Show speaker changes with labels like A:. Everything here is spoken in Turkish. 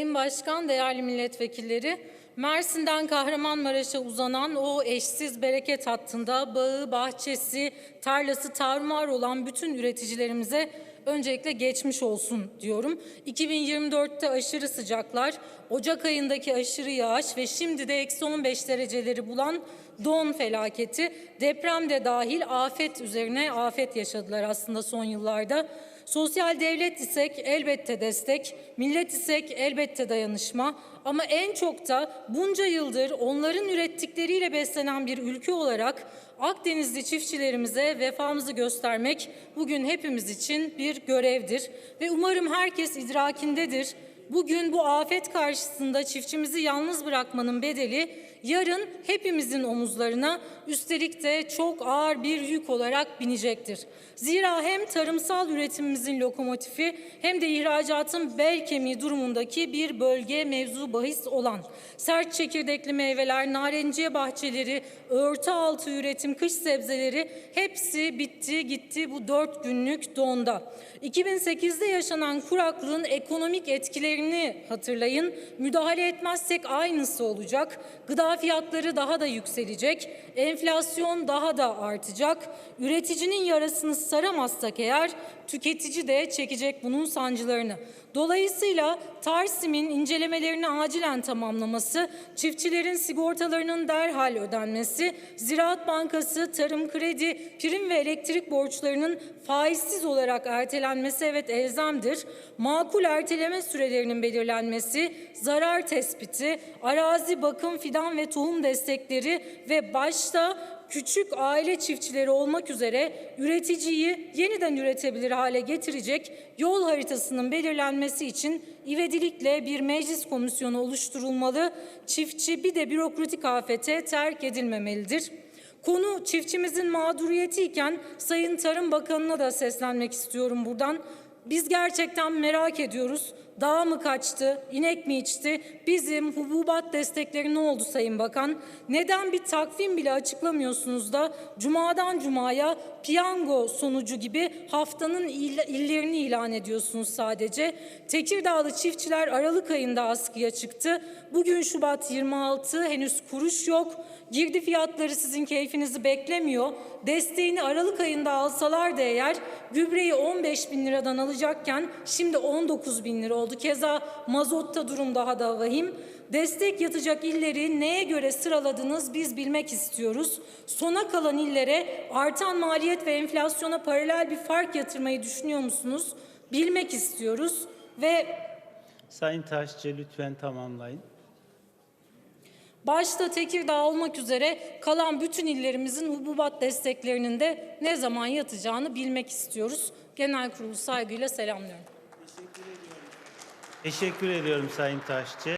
A: Sayın Başkan, değerli milletvekilleri, Mersin'den Kahramanmaraş'a uzanan o eşsiz bereket hattında bağı, bahçesi, tarlası tarumar olan bütün üreticilerimize öncelikle geçmiş olsun diyorum. 2024'te aşırı sıcaklar, Ocak ayındaki aşırı yağış ve şimdi de eksi 15 dereceleri bulan don felaketi, deprem de dahil afet üzerine afet yaşadılar aslında son yıllarda. Sosyal devlet isek elbette destek, millet isek elbette dayanışma ama en çok da bunca yıldır onların ürettikleriyle beslenen bir ülke olarak Akdenizli çiftçilerimize vefamızı göstermek bugün hepimiz için bir görevdir ve umarım herkes idrakindedir. Bugün bu afet karşısında çiftçimizi yalnız bırakmanın bedeli yarın hepimizin omuzlarına üstelik de çok ağır bir yük olarak binecektir. Zira hem tarımsal üretimimizin lokomotifi hem de ihracatın bel kemiği durumundaki bir bölge mevzu bahis olan sert çekirdekli meyveler, narenciye bahçeleri, örtü altı üretim, kış sebzeleri hepsi bitti gitti bu dört günlük donda. 2008'de yaşanan kuraklığın ekonomik etkilerini hatırlayın. Müdahale etmezsek aynısı olacak. Gıda fiyatları daha da yükselecek. Enflasyon daha da artacak. Üreticinin yarasını saramazsak eğer tüketici de çekecek bunun sancılarını. Dolayısıyla Tarsim'in incelemelerini acilen tamamlaması, çiftçilerin sigortalarının derhal ödenmesi, Ziraat Bankası, tarım kredi, prim ve elektrik borçlarının faizsiz olarak ertelenmesi evet elzemdir. Makul erteleme sürelerinin belirlenmesi, zarar tespiti, arazi bakım, fidan ve tohum destekleri ve başta küçük aile çiftçileri olmak üzere üreticiyi yeniden üretebilir hale getirecek yol haritasının belirlenmesi için ivedilikle bir meclis komisyonu oluşturulmalı. Çiftçi bir de bürokratik afete terk edilmemelidir. Konu çiftçimizin mağduriyeti iken Sayın Tarım Bakanı'na da seslenmek istiyorum buradan. Biz gerçekten merak ediyoruz. Dağ mı kaçtı, inek mi içti? Bizim hububat destekleri ne oldu Sayın Bakan? Neden bir takvim bile açıklamıyorsunuz da cumadan cumaya piyango sonucu gibi haftanın il- illerini ilan ediyorsunuz sadece? Tekirdağlı çiftçiler Aralık ayında askıya çıktı. Bugün Şubat 26 henüz kuruş yok. Girdi fiyatları sizin keyfinizi beklemiyor. Desteğini Aralık ayında alsalar da eğer gübreyi 15 bin liradan alacakken şimdi 19 bin lira oldu. Keza mazotta durum daha da vahim. Destek yatacak illeri neye göre sıraladınız biz bilmek istiyoruz. Sona kalan illere artan maliyet ve enflasyona paralel bir fark yatırmayı düşünüyor musunuz? Bilmek istiyoruz ve
B: Sayın Taşçı lütfen tamamlayın.
A: Başta Tekirdağ olmak üzere kalan bütün illerimizin hububat desteklerinin de ne zaman yatacağını bilmek istiyoruz. Genel kurulu saygıyla selamlıyorum.
B: Teşekkür ediyorum Sayın Taşçı.